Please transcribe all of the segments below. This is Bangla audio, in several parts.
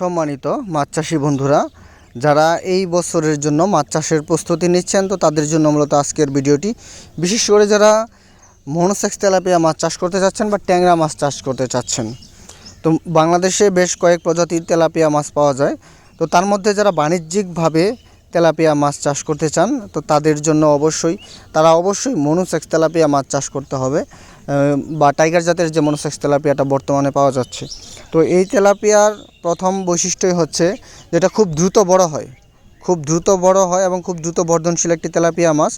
সম্মানিত মাছ চাষি বন্ধুরা, যারা এই বছরের জন্য মাছ চাষের প্রস্তুতি নিচ্ছেন, তো তাদের জন্য মূলত আজকের ভিডিওটি। বিশেষ করে যারা মনোসেক্স তেলাপিয়া মাছ চাষ করতে চাচ্ছেন বা ট্যাংরা মাছ চাষ করতে চাচ্ছেন, তো বাংলাদেশে বেশ কয়েক প্রজাতির তেলাপিয়া মাছ পাওয়া যায়। তো তার মধ্যে যারা বাণিজ্যিকভাবে তেলাপিয়া মাছ চাষ করতে চান, তো তাদের জন্য অবশ্যই, তারা অবশ্যই মনোসেক্স তেলাপিয়া মাছ চাষ করতে হবে। বা টাইগার জাতের যে মনোসেক্স তেলাপিয়াটা বর্তমানে পাওয়া যাচ্ছে। তো এই তেলাপিয়ার প্রথম বৈশিষ্ট্যই হচ্ছে যেটা খুব দ্রুত বড় হয়। খুব দ্রুত বড় হয় এবং খুব দ্রুত বর্ধনশীল একটি তেলাপিয়া মাছ।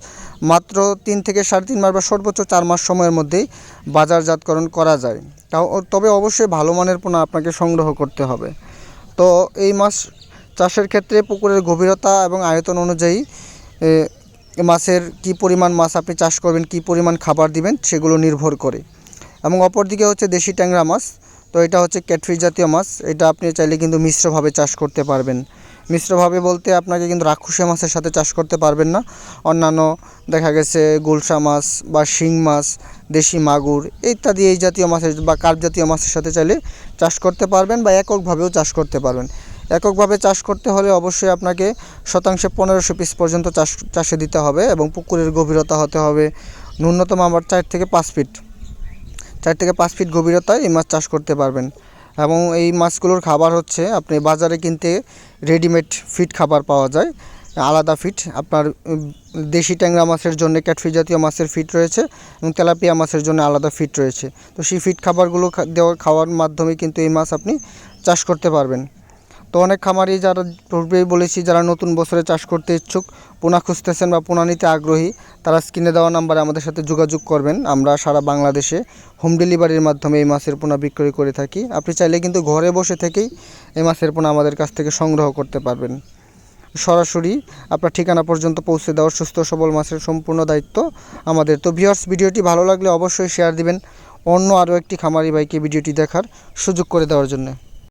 মাত্র তিন থেকে সাড়ে তিন মাস বা সর্বোচ্চ চার মাস সময়ের মধ্যেই বাজারজাতকরণ করা যায়। তাও তবে অবশ্যই ভালো মানের পোনা আপনাকে সংগ্রহ করতে হবে। তো এই মাছ চাষের ক্ষেত্রে পুকুরের গভীরতা এবং আয়তন অনুযায়ী মাছের কি পরিমাণ মাছ আপনি চাষ করবেন, কি পরিমাণ খাবার দিবেন, সেগুলো নির্ভর করে। এবং অপরদিকে হচ্ছে দেশি ট্যাংরা মাছ। তো এটা হচ্ছে ক্যাটফিশ জাতীয় মাছ। এটা আপনি চাইলে কিন্তু মিশ্রভাবে চাষ করতে পারবেন। মিশ্রভাবে বলতে আপনাকে কিন্তু রাক্ষসে মাছের সাথে চাষ করতে পারবেন না। অন্যান্য দেখা গেছে গুলশা মাছ বা শিং মাছ, দেশি মাগুর ইত্যাদি এই জাতীয় মাছের বা কার্প জাতীয় মাছের সাথে চাইলে চাষ করতে পারবেন বা এককভাবেও চাষ করতে পারবেন। এককভাবে চাষ করতে হলে অবশ্যই আপনাকে শতাংশে পনেরোশো পিস পর্যন্ত চাষ, চাষে দিতে হবে এবং পুকুরের গভীরতা হতে হবে। ন্যূনতম আমার চার থেকে পাঁচ ফিট চার থেকে পাঁচ ফিট গভীরতায় এই মাছ চাষ করতে পারবেন। এবং এই মাছগুলোর খাবার হচ্ছে আপনি বাজারে কিনতে রেডিমেড ফিট খাবার পাওয়া যায়। আলাদা ফিট আপনার দেশি ট্যাংরা মাছের জন্য ক্যাটফি জাতীয় মাছের ফিট রয়েছে এবং তেলাপিয়া মাছের জন্য আলাদা ফিট রয়েছে। তো সেই ফিট খাবারগুলো দেওয়া, খাওয়ার মাধ্যমে কিন্তু এই মাছ আপনি চাষ করতে পারবেন। তো অনেক খামারি যারা পূর্বেই বলেছি, যারা নতুন বছরে চাষ করতে ইচ্ছুক, পোনা খুঁজতেছেন বা পোনা নিতে আগ্রহী, তারা স্ক্রিনে দেওয়া নাম্বারে আমাদের সাথে যোগাযোগ করবেন। আমরা সারা বাংলাদেশে হোম ডেলিভারির মাধ্যমে এই মাছের পোনা বিক্রয় করে থাকি। আপনি চাইলে কিন্তু ঘরে বসে থেকেই এই মাছের পোনা আমাদের কাছ থেকে সংগ্রহ করতে পারবেন। সরাসরি আপনার ঠিকানা পর্যন্ত পৌঁছে দেওয়ার সুস্থ সবল মাছের সম্পূর্ণ দায়িত্ব আমাদের। তো ভিউয়ার্স ভিডিওটি ভালো লাগলে অবশ্যই শেয়ার দিবেন। অন্য আরও একটি খামারি ভাইকে ভিডিওটি দেখার সুযোগ করে দেওয়ার জন্য।